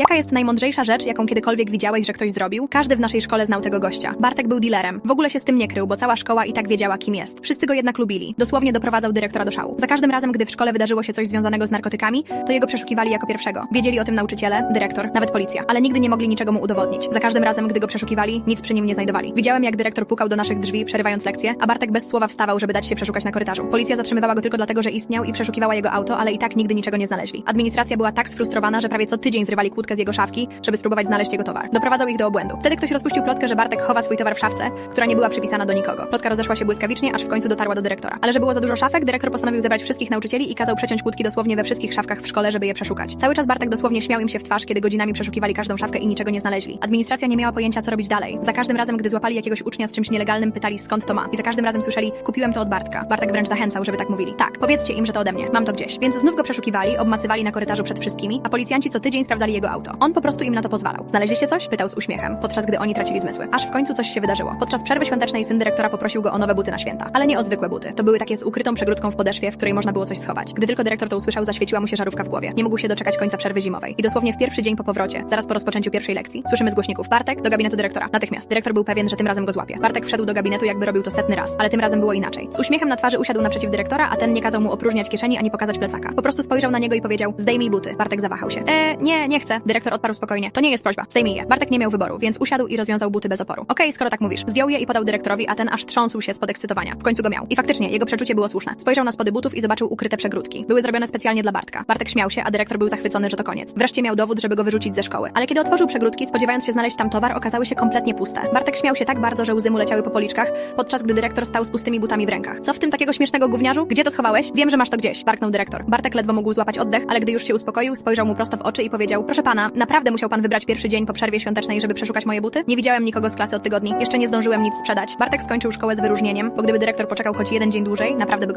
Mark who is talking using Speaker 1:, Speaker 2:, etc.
Speaker 1: Jaka jest najmądrzejsza rzecz, jaką kiedykolwiek widziałeś, że ktoś zrobił? Każdy w naszej szkole znał tego gościa. Bartek był dealerem. W ogóle się z tym nie krył, bo cała szkoła i tak wiedziała, kim jest. Wszyscy go jednak lubili. Dosłownie doprowadzał dyrektora do szału. Za każdym razem, gdy w szkole wydarzyło się coś związanego z narkotykami, to jego przeszukiwali jako pierwszego. Wiedzieli o tym nauczyciele, dyrektor, nawet policja, ale nigdy nie mogli niczego mu udowodnić. Za każdym razem, gdy go przeszukiwali, nic przy nim nie znajdowali. Widziałem, jak dyrektor pukał do naszych drzwi, przerywając lekcje, a Bartek bez słowa wstawał, żeby dać się przeszukać na korytarzu. Policja zatrzymywała go tylko dlatego, że istniał i przeszukiwała jego auto, ale i tak nigdy niczego nie znaleźli. Administracja była tak sfrustrowana, że prawie co tydzień zrywali z jego szafki, żeby spróbować znaleźć jego towar. Doprowadzał ich do obłędu. Wtedy ktoś rozpuścił plotkę, że Bartek chowa swój towar w szafce, która nie była przypisana do nikogo. Plotka rozeszła się błyskawicznie, aż w końcu dotarła do dyrektora. Ale że było za dużo szafek, dyrektor postanowił zebrać wszystkich nauczycieli i kazał przeciąć kłódki dosłownie we wszystkich szafkach w szkole, żeby je przeszukać. Cały czas Bartek dosłownie śmiał im się w twarz, kiedy godzinami przeszukiwali każdą szafkę i niczego nie znaleźli. Administracja nie miała pojęcia, co robić dalej. Za każdym razem, gdy złapali jakiegoś ucznia z czymś nielegalnym, pytali skąd to ma. I za każdym razem słyszeli, kupiłem to od Bartka. Bartek wręcz zachęcał, żeby tak mówili. Tak, powiedzcie im, że to ode mnie. Mam to gdzieś. Więc znów go przeszukiwali, obmacywali na korytarzu przed wszystkimi, a policjanci co tydzień sprawdzali jego auto. On po prostu im na to pozwalał. Znaleźliście coś? Pytał z uśmiechem, podczas gdy oni tracili zmysły. Aż w końcu coś się wydarzyło. Podczas przerwy świątecznej syn dyrektora poprosił go o nowe buty na święta. Ale nie o zwykłe buty. To były takie z ukrytą przegródką w podeszwie, w której można było coś schować. Gdy tylko dyrektor to usłyszał, zaświeciła mu się żarówka w głowie. Nie mógł się doczekać końca przerwy zimowej. I dosłownie w pierwszy dzień po powrocie, zaraz po rozpoczęciu pierwszej lekcji, słyszymy z głośników Bartek do gabinetu dyrektora. Natychmiast. Dyrektor był pewien, że tym razem go złapie. Bartek wszedł do gabinetu, jakby robił to setny raz, ale tym razem było inaczej. Z uśmiechem na twarzy usiadł naprzeciw dyrektora, a ten nie kazał mu opróżniać kieszeni ani pokazać plecaka. Po prostu spojrzał na niego i powiedział: Zdejmij buty. Bartek zawahał się. E, nie, nie chcę. Dyrektor odparł spokojnie. To nie jest prośba. Zdejmij je. Bartek nie miał wyboru, więc usiadł i rozwiązał buty bez oporu. Okej, skoro tak mówisz. Zdjął je i podał dyrektorowi, a ten aż trząsł się z podekscytowania. W końcu go miał. I faktycznie, jego przeczucie było słuszne. Spojrzał na spody butów i zobaczył ukryte przegródki. Były zrobione specjalnie dla Bartka. Bartek śmiał się, a dyrektor był zachwycony, że to koniec. Wreszcie miał dowód, żeby go wyrzucić ze szkoły. Ale kiedy otworzył przegródki, spodziewając się znaleźć tam towar, okazały się kompletnie puste. Bartek śmiał się tak bardzo, że łzy mu leciały po policzkach, podczas gdy dyrektor stał z pustymi butami w rękach. Co w tym takiego śmiesznego gówniarzu? Gdzie to schowałeś? Wiem, że masz to gdzieś, barknął dyrektor. Bartek ledwo mógł złapać oddech, ale gdy już się uspokoił, spojrzał mu prosto w oczy i powiedział: Proszę pana, naprawdę musiał pan wybrać pierwszy dzień po przerwie świątecznej, żeby przeszukać moje buty? Nie widziałem nikogo z klasy od tygodni, jeszcze nie zdążyłem nic sprzedać. Bartek skończył szkołę z wyróżnieniem, bo gdyby dyrektor poczekał choć jeden dzień dłużej, naprawdę by go